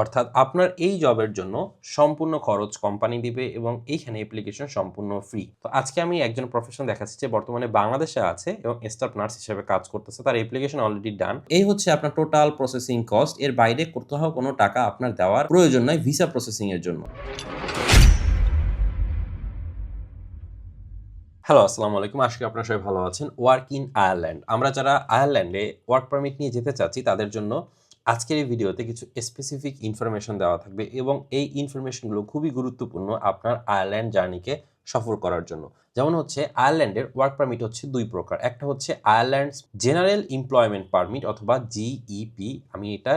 অর্থাৎ আপনার এই জবের জন্য সম্পূর্ণ খরচ কোম্পানি দিবে এবং এইখানে অ্যাপ্লিকেশন সম্পূর্ণ ফ্রি তো আজকে আমি একজন প্রফেশন দেখাচ্ছি যে বর্তমানে বাংলাদেশে আছে এবং স্টাফ নার্স হিসেবে কাজ করতেছে, তার অ্যাপ্লিকেশন অলরেডি ডান এই হচ্ছে আপনার টোটাল প্রসেসিং কস্ট এর বাইরে কোথাও কোনো টাকা আপনার দেওয়ার প্রয়োজন নয় ভিসা প্রসেসিং এর জন্য। হ্যালো আসসালামু আলাইকুম। আজকে আপনারা সবাই ভালো আছেন। ওয়ার্ক ইন আয়ারল্যান্ড আমরা যারা আয়ারল্যান্ডে ওয়ার্ক পারমিট নিয়ে যেতে চাচ্ছি, তাদের জন্য আজকের এই ভিডিওতে কিছু স্পেসিফিক ইনফরমেশন দেওয়া থাকবে এবং এই ইনফরমেশনগুলো খুবই গুরুত্বপূর্ণ আপনার আয়ারল্যান্ড জার্নিকে সফর করার জন্য। যেমন হচ্ছে আয়ারল্যান্ডের ওয়ার্ক পারমিট হচ্ছে দুই প্রকার। একটা হচ্ছে আয়ারল্যান্ড জেনারেল এমপ্লয়মেন্ট পারমিট অথবা জিইপি আমি এটা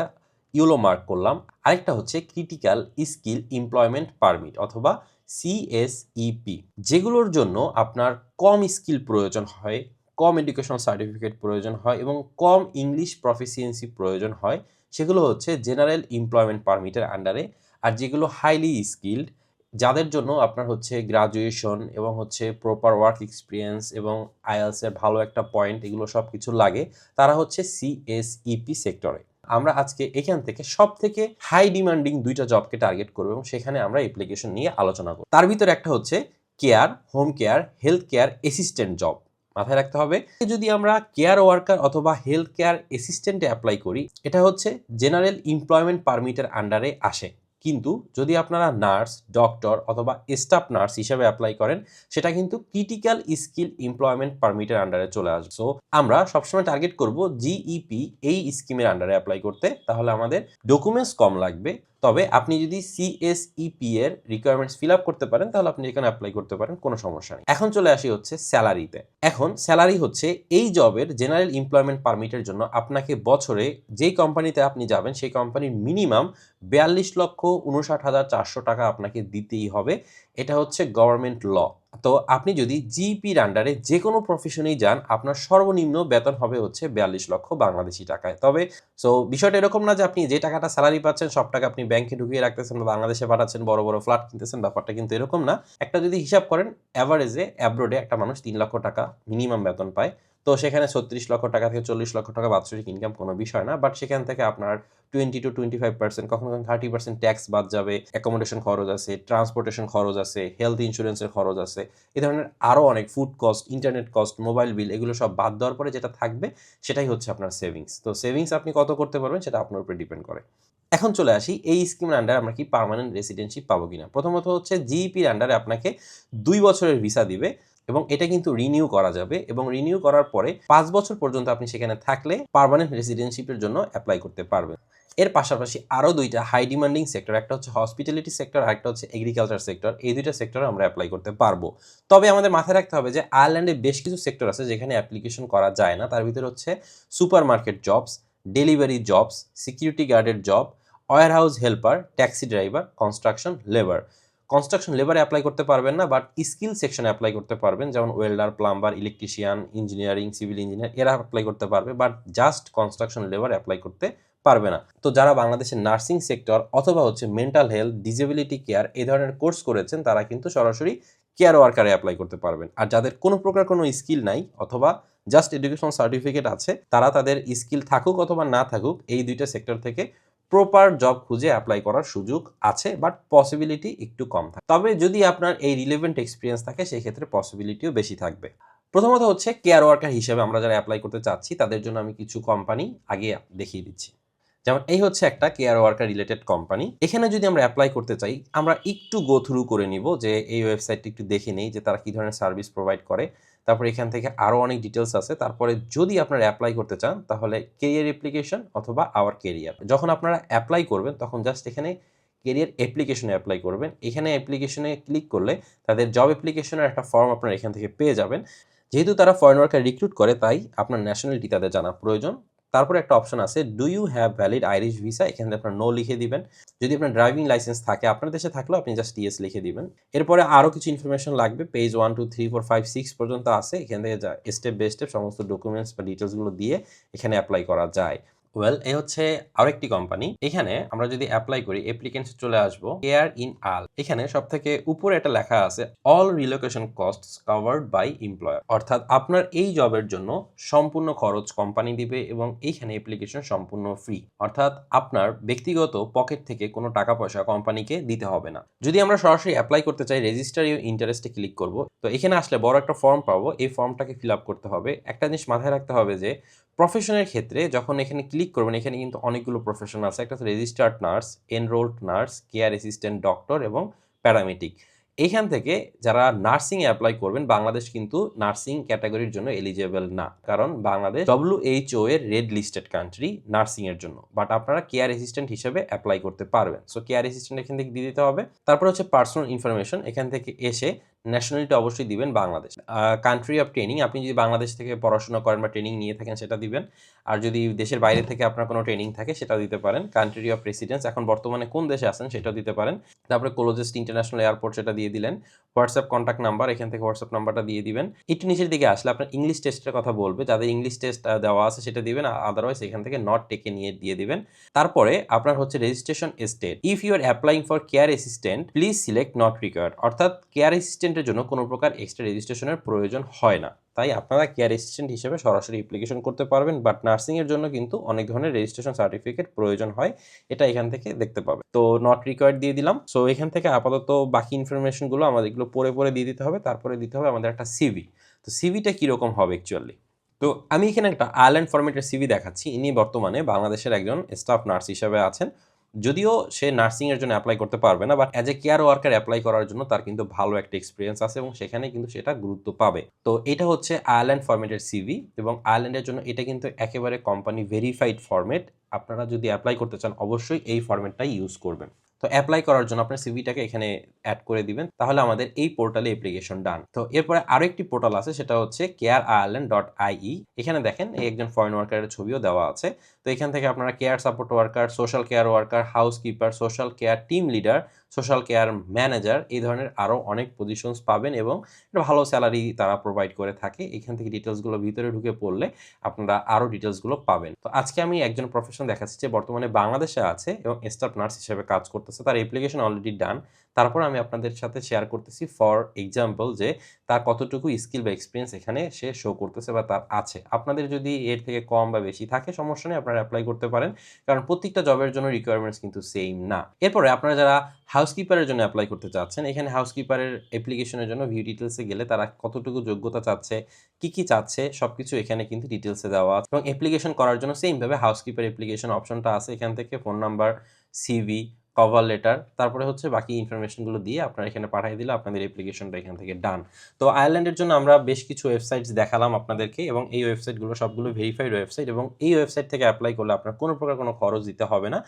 ইউলো মার্ক করলাম। আরেকটা হচ্ছে ক্রিটিক্যাল স্কিল এমপ্লয়মেন্ট পারমিট অথবা সিএসইপি যেগুলোর জন্য আপনার কম স্কিল প্রয়োজন হয়, কম এডুকেশন সার্টিফিকেট প্রয়োজন হয় এবং কম ইংলিশ প্রফিসিয়েন্সি প্রয়োজন হয়। সেগুলো হচ্ছে জেনারেল এমপ্লয়মেন্ট পারমিটের আন্ডারে আর যেগুলো হাইলি স্কিল্ড যাদের জন্য আপনার হচ্ছে গ্রাজুয়েশন এবং হচ্ছে প্রপার ওয়ার্ক এক্সপিরিয়েন্স এবং আইএলসের ভালো একটা পয়েন্ট এগুলো সব কিছু লাগে, তারা হচ্ছে সিএসইপি সেক্টরে আমরা আজকে এখান থেকে সব থেকে হাই ডিমান্ডিং দুইটা জবকে টার্গেট করব এবং সেখানে আমরা অ্যাপ্লিকেশন নিয়ে আলোচনা করব। তার ভিতরে একটা হচ্ছে care home care health care assistant job মাথায় রাখতে হবে। যদি আমরা কেয়ার ওয়ার্কার অথবা হেলথ কেয়ার অ্যাসিস্ট্যান্টে অ্যাপ্লাই করি, এটা হচ্ছে জেনারেল এমপ্লয়মেন্ট পারমিটের আন্ডারে আসে। কিন্তু যদি আপনারা নার্স ডক্টর অথবা স্টাফ নার্স হিসেবে অ্যাপ্লাই করেন, সেটা কিন্তু ক্রিটিক্যাল স্কিল এমপ্লয়মেন্ট পারমিটের আন্ডারে চলে আসবে। সো আমরা সবসময় টার্গেট করব জিইপি এই স্কিমের আন্ডারে অ্যাপ্লাই করতে। তাহলে আমাদের ডকুমেন্টস কম লাগবে। তবে আপনি যদি সিএসইপি এর রিকোয়ারমেন্টস ফিল আপ করতে পারেন, তাহলে আপনি এখানে অ্যাপ্লাই করতে পারেন, কোনো সমস্যা নেই। এখন চলে আসি হচ্ছে স্যালারিতে এখন স্যালারি হচ্ছে এই জবের জেনারেল এমপ্লয়মেন্ট পারমিটের জন্য আপনাকে বছরে যেই কোম্পানিতে আপনি যাবেন, সেই কোম্পানির মিনিমাম বিয়াল্লিশ লক্ষ উনষাট হাজার চারশো টাকা আপনাকে দিতেই হবে। এটা হচ্ছে গভর্নমেন্ট ল তো আপনি যদি জিপির আন্ডারে যে কোনো প্রফেশনেই যান, আপনার সর্বনিম্ন বেতন হবে হচ্ছে বিয়াল্লিশ লক্ষ বাংলাদেশি টাকায়। তবে সো বিষয়টা এরকম না যে আপনি যে টাকাটা স্যালারি পাচ্ছেন, সব টাকা আপনি ব্যাংকে ঢুকিয়ে রাখতেছেন বা বাংলাদেশে পাঠাচ্ছেন, বড় বড় ফ্ল্যাট কিনতেছেন, ব্যাপারটা কিন্তু এরকম না। একটা যদি হিসাব করেন অ্যাভারেজে অ্যাব্রোডে একটা মানুষ তিন লক্ষ টাকা মিনিমাম বেতন পায়। তো সেখানে ছত্রিশ লক্ষ টাকা থেকে চল্লিশ লক্ষ টাকা বাৎসরিক ইনকাম কোনো বিষয় না বাট সেখান থেকে আপনার twenty two twenty five percent কখনো কখনো থার্টি পার্সেন্ট ট্যাক্স বাদ যাবে অ্যাকোমোডেশন খরচ আছে ট্রান্সপোর্টেশন খরচ আছে হেলথ ইন্স্যুরেন্সের খরচ আছে, এ ধরনের আরও অনেক food cost internet cost mobile bill এগুলো সব বাদ দেওয়ার পরে যেটা থাকবে সেটাই হচ্ছে আপনার সেভিংস তো সেভিংস আপনি কত করতে পারবেন সেটা আপনার উপরে ডিপেন্ড করে। এখন চলে আসি এই স্কিমের আন্ডারে আমরা কি পার্মানেন্ট রেসিডেন্সিপ পাবো কিনা? প্রথমত হচ্ছে জিইপির আন্ডারে আপনাকে দুই বছরের ভিসা দিবে। এবং এটা কিন্তু রিনিউ করা যাবে এবং রিনিউ করার পরে পাঁচ বছর পর্যন্ত আপনি সেখানে থাকলে পারমানেন্ট রেসিডেন্সিপের জন্য অ্যাপ্লাই করতে পারবেন। এর পাশাপাশি আরও দুইটা হাই ডিমান্ডিং সেক্টর একটা হচ্ছে হসপিটালিটি সেক্টর আর একটা হচ্ছে এগ্রিকালচার সেক্টর এই দুইটা সেক্টরে আমরা অ্যাপ্লাই করতে পারব। তবে আমাদের মাথায় রাখতে হবে যে আয়ারল্যান্ডে বেশ কিছু সেক্টর আছে যেখানে অ্যাপ্লিকেশন করা যায় না। তার ভিতরে হচ্ছে supermarket jobs delivery jobs security গার্ডের job warehouse helper taxi driver construction labour construction লেবারে apply করতে পারবেন না বাট স্কিল সেকশনে অ্যাপ্লাই করতে পারবেন। যেমন welder plumber electrician engineering civil engineer এরা অ্যাপ্লাই করতে পারবে but just construction labour apply করতে পারবে না। তো যারা বাংলাদেশের নার্সিং সেক্টর অথবা হচ্ছে মেন্টাল হেলথ ডিজেবিলিটি কেয়ার এই ধরনের কোর্স করেছেন, তারা কিন্তু সরাসরি কেয়ার ওয়ার্কারে অ্যাপ্লাই করতে পারবেন। আর যাদের কোনো প্রকার কোনো স্কিল নাই, অথবা জাস্ট এডুকেশন সার্টিফিকেট আছে, তারা তাদের স্কিল থাকুক অথবা না থাকুক, এই দুইটা সেক্টর থেকে প্রপার জব খুঁজে অ্যাপ্লাই করার সুযোগ আছে বাট পসিবিলিটি একটু কম থাকে। তবে যদি আপনার এই রিলেভেন্ট এক্সপিরিয়েন্স থাকে সেই ক্ষেত্রে পসিবিলিটিও বেশি থাকবে। প্রথমত হচ্ছে কেয়ার ওয়ার্কার হিসেবে আমরা যারা অ্যাপ্লাই করতে চাচ্ছি, তাদের জন্য আমি কিছু কোম্পানি আগে দেখিয়ে দিচ্ছি। যেমন এই হচ্ছে একটা কেয়ার ওয়ার্কার রিলেটেড কোম্পানি এখানে যদি আমরা অ্যাপ্লাই করতে চাই, আমরা একটু গো থ্রু করে নিব যে এই ওয়েবসাইটটি একটু দেখে নিই, যে তারা কী ধরনের সার্ভিস প্রোভাইড করে। তারপরে এখান থেকে আরও অনেক ডিটেলস আছে। তারপরে যদি আপনারা অ্যাপ্লাই করতে চান, তাহলে কেরিয়ার অ্যাপ্লিকেশন অথবা আওয়ার কেরিয়ার যখন আপনারা অ্যাপ্লাই করবেন, তখন জাস্ট এখানে কেরিয়ার অ্যাপ্লিকেশনে অ্যাপ্লাই করবেন। এখানে অ্যাপ্লিকেশনে ক্লিক করলে তাদের জব অ্যাপ্লিকেশনের একটা ফর্ম আপনারা এখান থেকে পেয়ে যাবেন। যেহেতু তারা ফরেন ওয়ার্কার রিক্রুট করে, তাই আপনার ন্যাশনালিটি তাদের জানা প্রয়োজন। তারপরে একটা অপশন আছে do you have valid Irish visa এখানে আপনার নো লিখে দিবেন। যদি আপনার ড্রাইভিং লাইসেন্স থাকে, আপনার দেশে থাকলেও আপনি জাস্ট ইয়েস লিখে দিবেন। এরপরে আরও কিছু ইনফরমেশন লাগবে page one two three four five six পর্যন্ত আছে। এখান থেকে স্টেপ বাই স্টেপ সমস্ত ডকুমেন্টস বা ডিটেলসগুলো দিয়ে এখানে অ্যাপ্লাই করা যায়। ওয়েল এ হচ্ছে আরেকটি কোম্পানি এখানে আমরা যদি অ্যাপ্লাই করি অ্যাপ্লিকেন্টস চলে আসব। কেয়ার ইন আল এখানে সব থেকে উপরে এটা লেখা আছে all relocation cost covered by employer অর্থাৎ আপনার এই জবের জন্য সম্পূর্ণ খরচ কোম্পানি দিবে এবং এইখানে অ্যাপ্লিকেশন সম্পূর্ণ ফ্রি অর্থাৎ আপনার ব্যক্তিগত পকেট থেকে কোনো টাকা পয়সা কোম্পানিকে দিতে হবে না। যদি আমরা সরাসরি অ্যাপ্লাই করতে চাই রেজিস্টার ইউ ইন্টারেস্টে ক্লিক করব। তো এখানে আসলে বড় একটা ফর্ম পাবো। এই ফর্মটাকে ফিল আপ করতে হবে। একটা জিনিস মাথায় রাখতে হবে যে প্রফেশনের ক্ষেত্রে যখন এখানে ক্লিক করবেন, এখানে কিন্তু অনেকগুলো প্রফেশন আছে। একটা registered nurse enrolled nurse care assistant doctor এবং প্যারামেডিক এইখান থেকে যারা নার্সিংয়ে অ্যাপ্লাই করবেন, বাংলাদেশ কিন্তু নার্সিং ক্যাটাগরির জন্য এলিজেবল না। কারণ বাংলাদেশ ডব্লিউএইচও এর রেড লিস্টেড কান্ট্রি নার্সিং এর জন্য। বাট আপনারা কেয়ার অ্যাসিস্ট্যান্ট হিসেবে অ্যাপ্লাই করতে পারবেন। সো কেয়ার অ্যাসিস্ট্যান্ট এখান থেকে দিয়ে দিতে হবে। তারপর হচ্ছে পার্সোনাল ইনফরমেশন এখান থেকে এসে ন্যাশনালিটি অবশ্যই দিবেন বাংলাদেশ। কান্ট্রি অফ ট্রেনিং আপনি যদি বাংলাদেশ থেকে পড়াশোনা করেন বা ট্রেনিং নিয়ে থাকেন সেটা দিবেন। আর যদি দেশের বাইরে থেকে আপনার কোনো ট্রেনিং থাকে সেটা দিতে পারেন। কান্ট্রি অফ রেসিডেন্স এখন বর্তমানে কোন দেশে আছেন সেটাও দিতে পারেন। তারপরে ক্লোজেস্ট ইন্টারন্যাশনাল এয়ারপোর্ট সেটা দিয়ে দিলেন। হোয়াটসঅ্যাপ কন্ট্যাক্ট নাম্বার এখান থেকে হোয়াটসঅ্যাপ নাম্বারটা দিয়ে দিবেন। একটু নিচের দিকে আসলে আপনার ইংলিশ টেস্টের কথা বলবে। যাদের ইংলিশ টেস্ট দেওয়া আছে সেটা দিবেন। আদারওয়াইজ এখান থেকে নট টেকে নিয়ে দিয়ে দিবেন। তারপরে আপনার হচ্ছে registration state if you are applying for care assistant please select not required অর্থাৎ কেয়ার অ্যাসিস্ট্যান্টের জন্য কোনো প্রকার এক্সট্রা রেজিস্ট্রেশনের প্রয়োজন হয় না। তাই আপনারা কেয়ার অ্যাসিস্ট্যান্ট হিসেবে সরাসরি অ্যাপ্লিকেশন করতে পারবেন বাট নার্সিংয়ের জন্য কিন্তু অনেক ধরনের রেজিস্ট্রেশন সার্টিফিকেট প্রয়োজন হয়, এটা এখান থেকে দেখতে পাবে তো নট রিকোয়ার্ড দিয়ে দিলাম। সো এখান থেকে আপাতত বাকি ইনফরমেশনগুলো আমাদের এগুলো পরে পরে দিয়ে দিতে হবে, তারপরে দিতে হবে আমাদের একটা সিভি তো সিভিটা কীরকম হবে অ্যাকচুয়ালি তো আমি এখানে একটা আয়ারল্যান্ড ফরম্যাটের সিভি দেখাচ্ছি। ইনি বর্তমানে বাংলাদেশের একজন স্টাফ নার্স হিসেবে আছেন। যদিও সে নার্সিং এর জন্য অ্যাপ্লাই করতে পারবে না but as a care worker apply করার জন্য তার কিন্তু ভালো একটা এক্সপিরিয়েন্স আছে এবং সেখানে কিন্তু সেটা গুরুত্ব পাবে। তো এটা হচ্ছে আয়ারল্যান্ড ফরম্যাটের সিভি এবং আয়ারল্যান্ডের জন্য এটা কিন্তু একেবারে কোম্পানি ভেরিফাইড ফরম্যাট আপনারা যদি অ্যাপ্লাই করতে চান, অবশ্যই এই ফর্মেটটাই ইউজ করবেন। তো অ্যাপ্লাই করার জন্য আপনার সিভিটাকে এখানে অ্যাড করে দিবেন। তাহলে আমাদের এই পোর্টালে অ্যাপ্লিকেশন ডান তো এরপরে আরও একটি পোর্টাল আছে, সেটা হচ্ছে কেয়ার আয়ারল্যান্ড ডট আইই এখানে দেখেন এই একজন ফরেন ওয়ার্কারের ছবিও দেওয়া আছে। তো এখান থেকে আপনারা care support worker social care worker housekeeper social care team leader social care manager এই ধরনের আরও অনেক পজিশনস পাবেন এবং ভালো স্যালারি তারা প্রোভাইড করে থাকে। এখান থেকে ডিটেলসগুলো ভিতরে ঢুকে পড়লে আপনারা আরও ডিটেলসগুলো পাবেন। তো আজকে আমি একজন প্রফেশন দেখাচ্ছি যে বর্তমানে বাংলাদেশে আছে এবং স্টাফ নার্স হিসেবে কাজ করতেছে। তার অ্যাপ্লিকেশন অলরেডি ডান তারপর আমি আপনাদের সাথে শেয়ার করতেছি ফর এক্সাম্পল যে তার কতটুকু স্কিল বা এক্সপিরিয়েন্স এখানে সে শো করতেছে বা তার আছে। আপনাদের যদি এর থেকে কম বা বেশি থাকে সমস্যা নেই, আপনারা অ্যাপ্লাই করতে পারেন। কারণ প্রত্যেকটা জবের জন্য রিকোয়ারমেন্টস কিন্তু সেম না। এরপরে আপনারা যারা হাউসকিপারের জন্য অ্যাপ্লাই করতে চাচ্ছেন, এখানে হাউসকিপারের অ্যাপ্লিকেশনের জন্য ভিউ ডিটেলসে গেলে তারা কতটুকু যোগ্যতা চাচ্ছে, কি কি চাচ্ছে সব কিছু এখানে কিন্তু ডিটেলসে দেওয়া আছে। এবং অ্যাপ্লিকেশন করার জন্য সেমভাবে হাউসকিপার অ্যাপ্লিকেশন অপশনটা আছে। এখান থেকে phone number CV cover letter তারপরে হচ্ছে বাকি ইনফরমেশনগুলো দিয়ে আপনারা এখানে পাঠিয়ে দিলে আপনাদের অ্যাপ্লিকেশনটা এখান থেকে ডান তো আয়ারল্যান্ডের জন্য আমরা বেশ কিছু ওয়েবসাইটস দেখালাম আপনাদেরকে এবং এই ওয়েবসাইটগুলো সবগুলো ভেরিফাইড ওয়েবসাইট এবং এই ওয়েবসাইট থেকে অ্যাপ্লাই করলে আপনার কোনো প্রকার কোনো খরচ দিতে হবে না।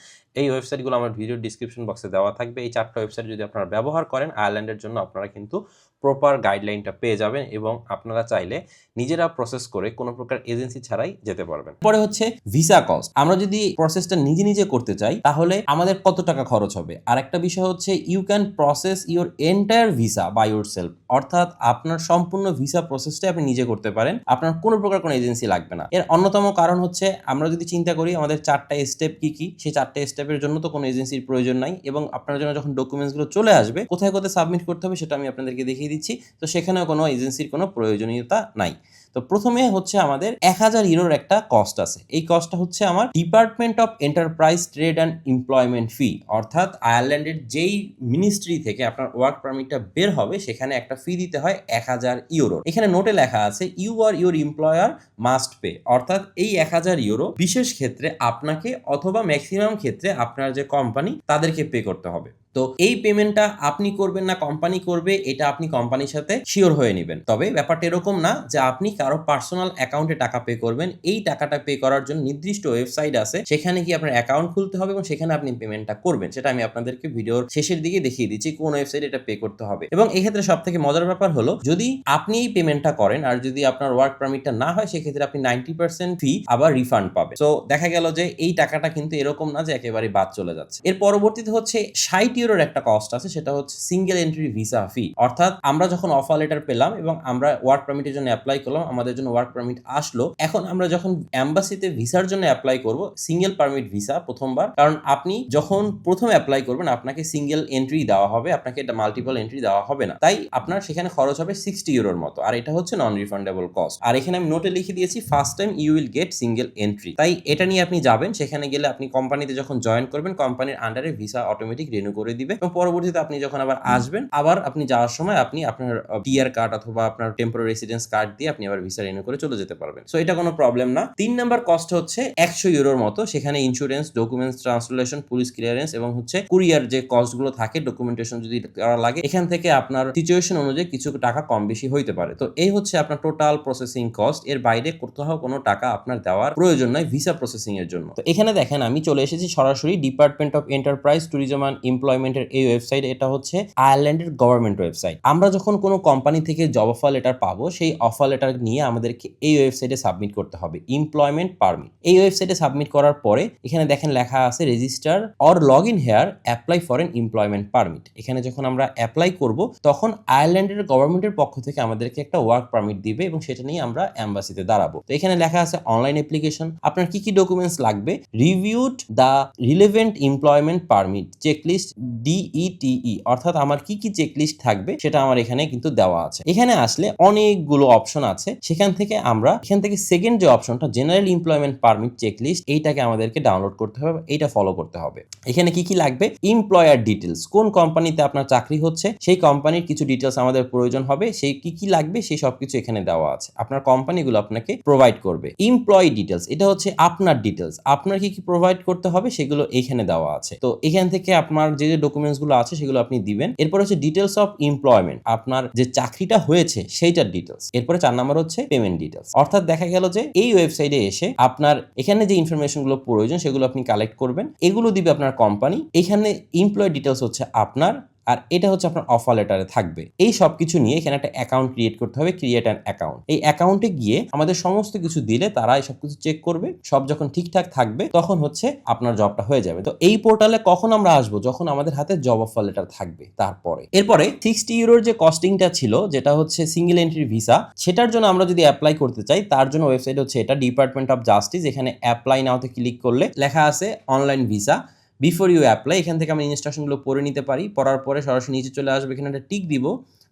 এই ওয়েবসাইটগুলো আমার ভিডিও ডিসক্রিপশন বক্সে দেওয়া থাকবে। এই চারটা ওয়েবসাইট যদি আপনারা ব্যবহার করেন আয়ারল্যান্ডের জন্য আপনারা কিন্তু প্রপার গাইডলাইনটা পেয়ে যাবেন এবং আপনারা চাইলে নিজেরা প্রসেস করে কোনো প্রকার এজেন্সি ছাড়াই যেতে পারবেন। পরে হচ্ছে ভিসা কস্ট আমরা যদি প্রসেসটা নিজে নিজে করতে চাই, তাহলে আমাদের কত টাকা খরচ হবে। আর একটা বিষয় হচ্ছে you can process your entire visa by yourself অর্থাৎ আপনার সম্পূর্ণ ভিসা প্রসেসটা আপনি নিজে করতে পারেন। আপনার কোনো প্রকার কোনো এজেন্সি লাগবে না। এর অন্যতম কারণ হচ্ছে, আমরা যদি চিন্তা করি, আমাদের চারটা স্টেপ কি কি? সেই চারটা স্টেপের জন্য তো কোনো এজেন্সির প্রয়োজন নাই এবং আপনার জন্য যখন ডকুমেন্টসগুলো চলে আসবে, কোথায় কোথায় সাবমিট করতে হবে সেটা আমি আপনাদেরকে দেখিয়ে দিচ্ছি। তো সেখানেও কোনো এজেন্সির কোনো প্রয়োজনীয়তা নাই। তো প্রথমে হচ্ছে আমাদের এক হাজার ইউরোর একটা কস্ট আছে। এই কস্টটা হচ্ছে আমার department of enterprise trade and employment fee অর্থাৎ আয়ারল্যান্ডের যেই মিনিস্ট্রি থেকে আপনার ওয়ার্ক পারমিটটা বের হবে, সেখানে একটা ফি দিতে হয় এক হাজার ইউরো এখানে নোটে লেখা আছে you are your employer must pay অর্থাৎ এই এক হাজার ইউরো বিশেষ ক্ষেত্রে আপনাকে অথবা ম্যাক্সিমাম ক্ষেত্রে আপনার যে কোম্পানি তাদেরকে পে করতে হবে। তো এই পেমেন্টটা আপনি করবেন না কোম্পানি করবে, এটা আপনি কোম্পানির সাথে শিওর হয়ে নেবেন। তবে ব্যাপারটা এরকম না যে আপনি কারও পার্সোনাল অ্যাকাউন্টে টাকা পে করবেন, এই টাকাটা পে করার জন্য নির্দিষ্ট ওয়েবসাইট আছে, সেখানে কি আপনার অ্যাকাউন্ট খুলতে হবে এবং সেখানে আপনি পেমেন্টটা করবেন। সেটা আমি আপনাদেরকে ভিডিওর শেষের দিকে দেখিয়ে দিচ্ছি কোন ওয়েবসাইট এটা পে করতে হবে। এবং এই ক্ষেত্রে সব থেকে মজার ব্যাপার হলো, যদি আপনি এই পেমেন্টটা করেন আর যদি আপনার ওয়ার্ক পারমিটটা না হয়, সেক্ষেত্রে আপনি নাইনটি পার্সেন্ট ফি আবার রিফান্ড পাবেন। তো দেখা গেল যে এই টাকাটা কিন্তু এরকম না যে একেবারে বাদ চলে যাচ্ছে। এর পরবর্তীতে হচ্ছে ষাট ইউরোর একটা কস্ট আছে, সেটা হচ্ছে সিঙ্গেল এন্ট্রি ভিসা ফি অর্থাৎ আমরা যখন অফার লেটার পেলাম এবং আমরা ওয়ার্ক পারমিটের জন্য অ্যাপ্লাই করলাম, আমাদের জন্য ওয়ার্ক পারমিট আসলো, এখন আমরা যখন অ্যাম্বাসিতে ভিসার জন্য অ্যাপ্লাই করব সিঙ্গেল পারমিট ভিসা প্রথমবার, কারণ আপনি যখন প্রথম অ্যাপ্লাই করবেন, আপনাকে সিঙ্গেল এন্ট্রি দেওয়া হবে, আপনাকে এটা মাল্টিপল এন্ট্রি দেওয়া হবে না। তাই আপনার সেখানে খরচ হবে সিক্সটি ইউরোর মতো, আর এটা হচ্ছে নন রিফান্ডেবল কস্ট আর এখানে আমি নোটে লিখে দিয়েছি first time you will get single entry তাই এটা নিয়ে আপনি যাবেন, সেখানে গেলে আপনি কোম্পানিতে যখন জয়েন করবেন কোম্পানির আন্ডারে ভিসা অটোমেটিক রিনিউ করে দিবে এবং পরবর্তীতে আপনি যখন আবার আসবেন আবার আপনি যাওয়ার সময় আপনি আপনার টিআর কার্ড অথবা আপনার টেম্পোরারি রেসিডেন্স কার্ড দিয়ে আপনি আবার ভিসা রিনিউ করে চলে যেতে পারবেন। সো এটা কোনো প্রবলেম না। তিন নাম্বার কস্ট হচ্ছে একশো ইউরোর মতো সেখানে insurance documents translation police clearance এবং হচ্ছে কুরিয়ার যে কস্টগুলো থাকে ডকুমেন্টেশন যদি করা লাগে এখান থেকে আপনার সিচুয়েশন অনুযায়ী কিছু টাকা কম বেশি হইতে পারে। তো এই হচ্ছে আপনার টোটাল প্রসেসিং কস্ট এর বাইরে কোথাও কোনো টাকা আপনার দেওয়ার প্রয়োজন নয় ভিসা প্রসেসিং এর জন্য। তো এখানে দেখেন আমি চলে এসেছি সরাসরি department of enterprise tourism and এমপ্লয়মেন্টের এই ওয়েবসাইট এটা হচ্ছে আয়ারল্যান্ডের গভর্নমেন্ট ওয়েবসাইট আমরা যখন কোনো কোম্পানি থেকে জব অফার লেটার পাবো, সেই অফার লেটার নিয়ে আমাদেরকে এই ওয়েবসাইটে সাবমিট করতে হবে এমপ্লয়মেন্ট পারমিট এই ওয়েবসাইটে সাবমিট করার পরে, এখানে দেখেন লেখা আছে register or log in here apply for an employment permit এখানে যখন আমরা অ্যাপ্লাই করব, তখন আয়ারল্যান্ডের গভর্নমেন্টের পক্ষ থেকে আমাদেরকে একটা ওয়ার্ক পারমিট দিবে এবং সেটা নিয়ে আমরা অ্যাম্বাসিতে দাঁড়াবো। তো এখানে লেখা আছে অনলাইন অ্যাপ্লিকেশন আপনার কি কি ডকুমেন্টস লাগবে? Reviewed the relevant employment permit checklist DETE E অর্থাৎ আমার কি কি চেকলিস্ট থাকবে সেটা আমার এখানে কিন্তু দেওয়া আছে। এখানে আসলে অনেকগুলো অপশন আছে। সেখান থেকে আমরা, এখান থেকে সেকেন্ড যে অপশনটা জেনারেল এমপ্লয়মেন্ট পারমিট চেকলিস্ট এইটাকে আমাদেরকে ডাউনলোড করতে হবে, এইটা ফলো করতে হবে। এখানে কি কি লাগবে? এমপ্লয়ার ডিটেলস কোন কোম্পানিতে আপনার চাকরি হচ্ছে, সেই কোম্পানির কিছু ডিটেলস আমাদের প্রয়োজন হবে, সেই কি কি লাগবে, সেই সব কিছু এখানে দেওয়া আছে। আপনার কোম্পানিগুলো আপনাকে প্রোভাইড করবে। এমপ্লয়ি ডিটেলস এটা হচ্ছে আপনার ডিটেলস আপনার কি কি প্রোভাইড করতে হবে, সেগুলো এখানে দেওয়া আছে। তো এখান থেকে আপনার যে যে ডকুমেন্টসগুলো আছে, সেগুলো আপনি দিবেন। এরপর হচ্ছে ডিটেলস অফ এমপ্লয়মেন্ট আপনার যে চাকরিটা হয়েছে, সেইটার ডিটেলস এরপরে চার নাম্বার হচ্ছে পেমেন্ট ডিটেলস অর্থাৎ দেখা গেল যে এই ওয়েবসাইটে এসে আপনার এখানে যে ইনফরমেশনগুলো প্রয়োজন, সেগুলো আপনি কালেক্ট করবেন। এগুলো দিবে আপনার কোম্পানি এখানে এমপ্লয় ডিটেলস হচ্ছে আপনার আর এটা হচ্ছে আপনার অফার লেটারে থাকবে। এই সব কিছু নিয়ে এখানে একটা অ্যাকাউন্ট ক্রিয়েট করতে হবে ক্রিয়েট অ্যান অ্যাকাউন্ট এই অ্যাকাউন্টে গিয়ে আমাদের সমস্ত কিছু দিলে তারা এই সব কিছু চেক করবে, সব যখন ঠিকঠাক থাকবে, তখন হচ্ছে আপনার জবটা হয়ে যাবে। তো এই পোর্টালে কখন আমরা আসব? যখন আমাদের হাতে জব অফার লেটার থাকবে তারপরে। এরপরে সিক্সটি ইউরোর যে কস্টিংটা ছিল, যেটা হচ্ছে সিঙ্গেল এন্ট্রি ভিসা সেটার জন্য আমরা যদি অ্যাপ্লাই করতে চাই, তার জন্য ওয়েবসাইট হচ্ছে এটা ডিপার্টমেন্ট অফ জাস্টিস এখানে অ্যাপ্লাই নাওতে ক্লিক করলে লেখা আছে online visa before you apply এখান থেকে আমি ইনস্ট্রাকশনগুলো পড়ে নিতে পারি। পড়ার পরে সরাসরি নিচে চলে আসবে, এখানে একটা টিক দিব।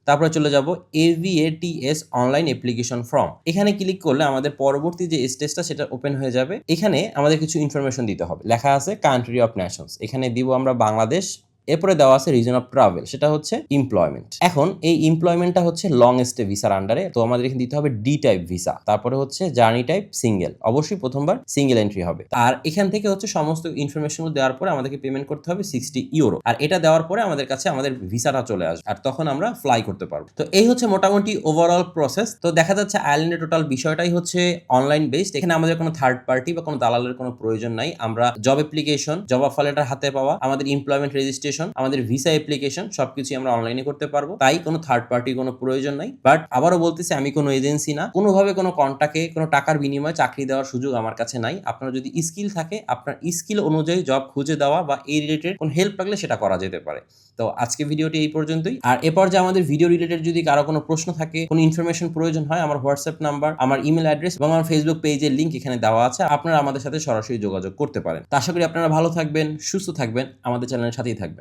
তারপরে চলে যাব এভিএটিএস অনলাইন অ্যাপ্লিকেশন ফর্ম এখানে ক্লিক করলে আমাদের পরবর্তী যে স্টেজটা সেটা ওপেন হয়ে যাবে। এখানে আমাদের কিছু ইনফরমেশন দিতে হবে। লেখা আছে কান্ট্রি অফ ন্যাশনস এখানে দিব আমরা বাংলাদেশ এরপরে দেওয়া আছে রিজন অফ ট্রাভেল সেটা হচ্ছে এমপ্লয়মেন্ট এখন এই এমপ্লয়মেন্টটা হচ্ছে লং স্টে ভিসার আন্ডারে তো আমাদের এখানে দিতে হবে ডি টাইপ ভিসা তারপরে হচ্ছে জার্নি টাইপ সিঙ্গেল অবশ্যই প্রথমবার সিঙ্গেল এন্ট্রি হবে। আর এখান থেকে হচ্ছে সমস্ত ইনফরমেশন দেওয়ার পরে আমাদেরকে পেমেন্ট করতে হবে সিক্সটি ইউরো আর এটা দেওয়ার পরে আমাদের কাছে আমাদের ভিসাটা চলে আসবে, আর তখন আমরা ফ্লাই করতে পারব। তো এই হচ্ছে মোটামুটি ওভারঅল প্রসেস তো দেখা যাচ্ছে আইল্যান্ডের টোটাল বিষয়টাই হচ্ছে অনলাইন বেসড এখানে আমাদের কোনো থার্ড পার্টি বা কোনো দালালের কোনো প্রয়োজন নাই, আমরা জব অ্যাপ্লিকেশন জব লেটার হাতে পাওয়া, আমাদের এমপ্লয়মেন্ট রেজিস্ট্রেশন আমাদের ভিসা অ্যাপ্লিকেশন সবকিছু আমরা অনলাইনে করতে পারব। তাই কোনো থার্ড পার্টির কোনো প্রয়োজন নাই। বাট আবারও বলতেছি, আমি কোনো এজেন্সি না। কোনোভাবে কোনো কন্টাকে কোনো টাকার বিনিময়ে চাকরি দেওয়ার সুযোগ আমার কাছে নাই। আপনার যদি স্কিল থাকে, আপনার স্কিল অনুযায়ী জব খুঁজে দেওয়া বা এই রিলেটেড কোনো হেল্প লাগলে সেটা করা যেতে পারে। তো আজকে ভিডিওটি এই পর্যন্তই। আর এরপর যে আমাদের ভিডিও রিলেটেড যদি কারও কোনো প্রশ্ন থাকে, কোনো ইনফরমেশন প্রয়োজন হয়, আমার হোয়াটসঅ্যাপ নাম্বার আমার ইমেল অ্যাড্রেস এবং আমার ফেসবুক পেজের লিঙ্ক এখানে দেওয়া আছে। আপনারা আমাদের সাথে সরাসরি যোগাযোগ করতে পারেন। তা আশা করি আপনারা ভালো থাকবেন, সুস্থ থাকবেন। আমাদের চ্যানেলের সাথেই থাকবেন।